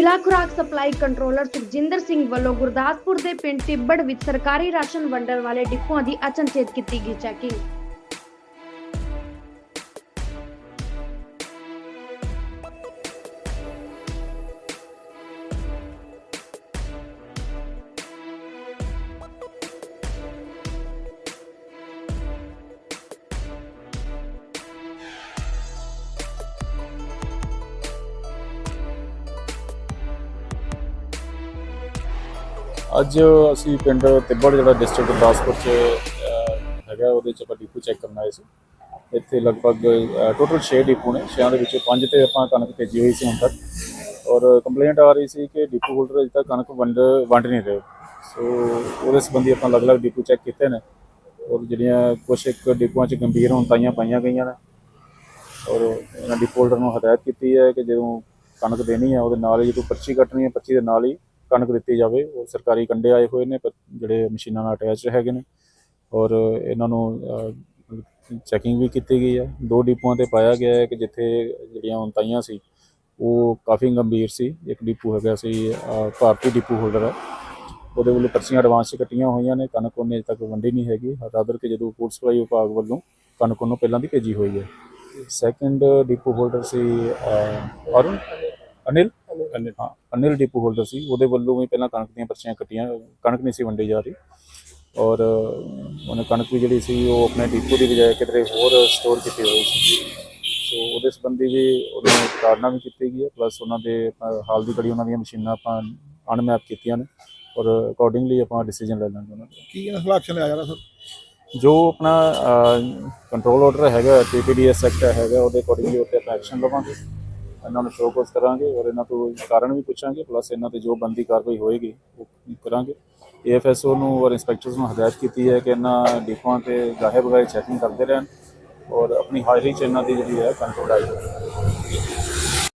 ਜ਼ਿਲ੍ਹਾ ਖੁਰਾਕ supply controller Sukhjinder Singh ਵੱਲੋਂ ਗੁਰਦਾਸਪੁਰ ਦੇ ਪਿੰਡ ਟਿੱਬੜ ਵਿੱਚ ਸਰਕਾਰੀ ਰਾਸ਼ਨ ਵੰਡਣ ਵਾਲੇ ਡਿਪੂਆਂ ਦੀ ਅਚਨਚੇਤ ਕੀਤੀ ਗਈ ਚੈਕਿੰਗ ਅੱਜ ਅਸੀਂ ਪਿੰਡ ਤਿੱਬੜ, ਜਿਹੜਾ ਡਿਸਟ੍ਰਿਕਟ ਗੁਰਦਾਸਪੁਰ ਚ ਹੈਗਾ, ਉਹਦੇ ਚ ਆਪਾਂ ਡਿਪੂ ਚੈੱਕ ਕਰਨ ਆਏ ਸੀ। ਇੱਥੇ ਲਗਭਗ ਟੋਟਲ 6 ਡਿਪੂ ਨੇ। ਛਿਆਂ ਦੇ ਵਿੱਚੋਂ ਪੰਜ ਤੇ ਆਪਾਂ ਕਣਕ ਭੇਜੀ ਹੋਈ ਸੀ ਹੁਣ ਤੱਕ। ਔਰ ਕੰਪਲੇਂਟ ਆ ਰਹੀ ਸੀ ਕਿ ਡਿਪੂ ਹੋਲਡਰ ਅਜੇ ਤੱਕ ਕਣਕ ਵੰਡ ਵੰਡ ਨਹੀਂ ਰਹੇ। ਸੋ ਉਹਦੇ ਸੰਬੰਧੀ ਆਪਾਂ ਅਲੱਗ-ਅਲੱਗ ਡਿਪੂ ਚੈੱਕ ਕੀਤੇ ਨੇ। ਔਰ ਜਿਹੜੀਆਂ ਕੁਝ ਇੱਕ ਡਿਪੂਆਂ 'ਚ ਗੰਭੀਰ ਹੁੰਤਾਈਆਂ ਪਾਈਆਂ ਗਈਆਂ ਨੇ। ਔਰ ਇਹਨਾਂ ਡਿਪੂ ਹੋਲਡਰ ਨੂੰ ਹਦਾਇਤ ਕੀਤੀ ਹੈ ਕਿ ਜਦੋਂ ਕਣਕ ਦੇਣੀ ਹੈ, ਉਹਦੇ ਨਾਲ ਹੀ ਜਦੋਂ ਪਰਚੀ ਕੱਟਣੀ ਹੈ, ਪਰਚੀ ਦੇ ਨਾਲ ਹੀ ਕਣਕ ਦਿੱਤੀ ਜਾਵੇ, ਉਹ ਸਰਕਾਰੀ ਕੰਡੇ ਆਏ ਹੋਏ ਨੇ, ਪਰ ਜਿਹੜੇ ਮਸ਼ੀਨਾਂ ਨਾਲ ਅਟੈਚ ਹੈਗੇ ਨੇ। ਔਰ ਇਹਨਾਂ ਨੂੰ ਚੈਕਿੰਗ ਵੀ ਕੀਤੀ ਗਈ ਹੈ। ਦੋ ਡਿਪੂਆਂ ਤੇ ਪਾਇਆ ਗਿਆ ਹੈ ਕਿ ਜਿੱਥੇ ਜਿਹੜੀਆਂ ਉਨਤਾਈਆਂ ਸੀ, ਉਹ ਕਾਫੀ ਗੰਭੀਰ ਸੀ। ਇੱਕ ਡਿਪੂ ਹੈਗਾ ਸੀ ਭਾਰਤੀ ਡਿਪੂ ਹੋਲਡਰ ਹੈ। ਉਹਦੇ ਵੱਲੋਂ ਪਰਚੀਆਂ ਐਡਵਾਂਸ 'ਚ ਕੱਟੀਆਂ ਹੋਈਆਂ ਨੇ। ਕਣਕ ਉਹਨੇ ਅਜੇ ਤੱਕ ਵੰਡੀ ਨਹੀਂ ਹੈਗੀ। ਰਾਦਰ ਕਿ ਜਦੋਂ ਫੂਡ ਸਪਲਾਈ ਵਿਭਾਗ ਵੱਲੋਂ ਕਣਕ ਉਹਨੂੰ ਪਹਿਲਾਂ ਦੀ ਭੇਜੀ ਹੋਈ ਹੈ। ਸੈਕੰਡ ਡਿਪੂ ਹੋਲਡਰ ਸੀ ਅਰੁਣ? ਅਨਿਲ? ਅਨਿਲ ਹਾਂ ਅਨਿਲ ਡਿਪੂ ਹੋਲਡਰ ਸੀ। ਉਹਦੇ ਵੱਲੋਂ ਵੀ ਪਹਿਲਾਂ ਕਣਕ ਦੀਆਂ ਪਰਚੀਆਂ ਕੱਟੀਆਂ ਕਣਕ ਨਹੀਂ ਸੀ ਵੰਡੀ ਜਾ ਰਹੀ। ਔਰ ਉਹਨੇ ਕਣਕ ਵੀ ਜਿਹੜੀ ਸੀ ਉਹ ਆਪਣੇ ਡਿਪੂ ਦੀ ਬਜਾਏ ਕਿਤੇ ਹੋਰ ਸਟੋਰ ਕੀਤੀ ਹੋਈ ਸੀ। ਸੋ ਉਹਦੇ ਸੰਬੰਧੀ ਵੀ ਉਹਨਾਂ ਨੂੰ ਤਾੜਨਾ ਵੀ ਕੀਤੀ ਗਈ ਹੈ। ਪਲੱਸ ਉਹਨਾਂ ਦੇ ਹਾਲ ਦੀ ਘੜੀ ਉਹਨਾਂ ਦੀਆਂ ਮਸ਼ੀਨਾਂ ਆਪਾਂ ਅਨਮੈਪ ਕੀਤੀਆਂ ਨੇ। ਔਰ ਅਕੋਰਡਿੰਗਲੀ ਆਪਾਂ ਡਿਸੀਜਨ ਲੈ ਲਾਂਗੇ ਉਹਨਾਂ ਦਾ। ਕੀ ਇਹਨਾਂ ਖਿਲਾਫ ਲਿਆ ਜਾ ਰਿਹਾ ਸਰ? ਜੋ ਆਪਣਾ ਕੰਟਰੋਲ ਆਰਡਰ ਹੈਗਾ ਪੀਪੀਡੀਐਸ ਐਕਟ ਹੈਗਾ ਉਹਦੇ ਅਕੋਰਡਿੰਗਲੀ ਉੱਤੇ ਆਪਾਂ ਐਕਸ਼ਨ ਲਵਾਂਗੇ। ਇਹਨਾਂ ਨੂੰ ਸ਼ੋਕਸ ਕਰਾਂਗੇ ਔਰ ਇਹਨਾਂ ਤੋਂ ਕਾਰਨ ਵੀ ਪੁੱਛਾਂਗੇ ਪਲੱਸ ਇਹਨਾਂ ਤੇ ਜੋ ਬੰਦੀ ਕਾਰਵਾਈ ਹੋਏਗੀ, ਉਹ ਕਰਾਂਗੇ। ਏਐਫਐਸਓ ਨੂੰ ਔਰ ਇੰਸਪੈਕਟਰਸ ਨੂੰ ਹਦਾਇਤ ਕੀਤੀ ਹੈ ਕਿ ਇਹਨਾਂ ਡਿਪੂਆਂ ਤੇ ਗਾਹੇ ਬਗਾਏ ਚੈਕਿੰਗ ਕਰਦੇ ਰਹਿਣ ਔਰ ਆਪਣੀ ਹਾਜ਼ਰੀ ਚ ਇਹਨਾਂ ਦੀ ਜਿਹੜੀ ਹੈ ਕੰਟਰੋਲ ਆਈ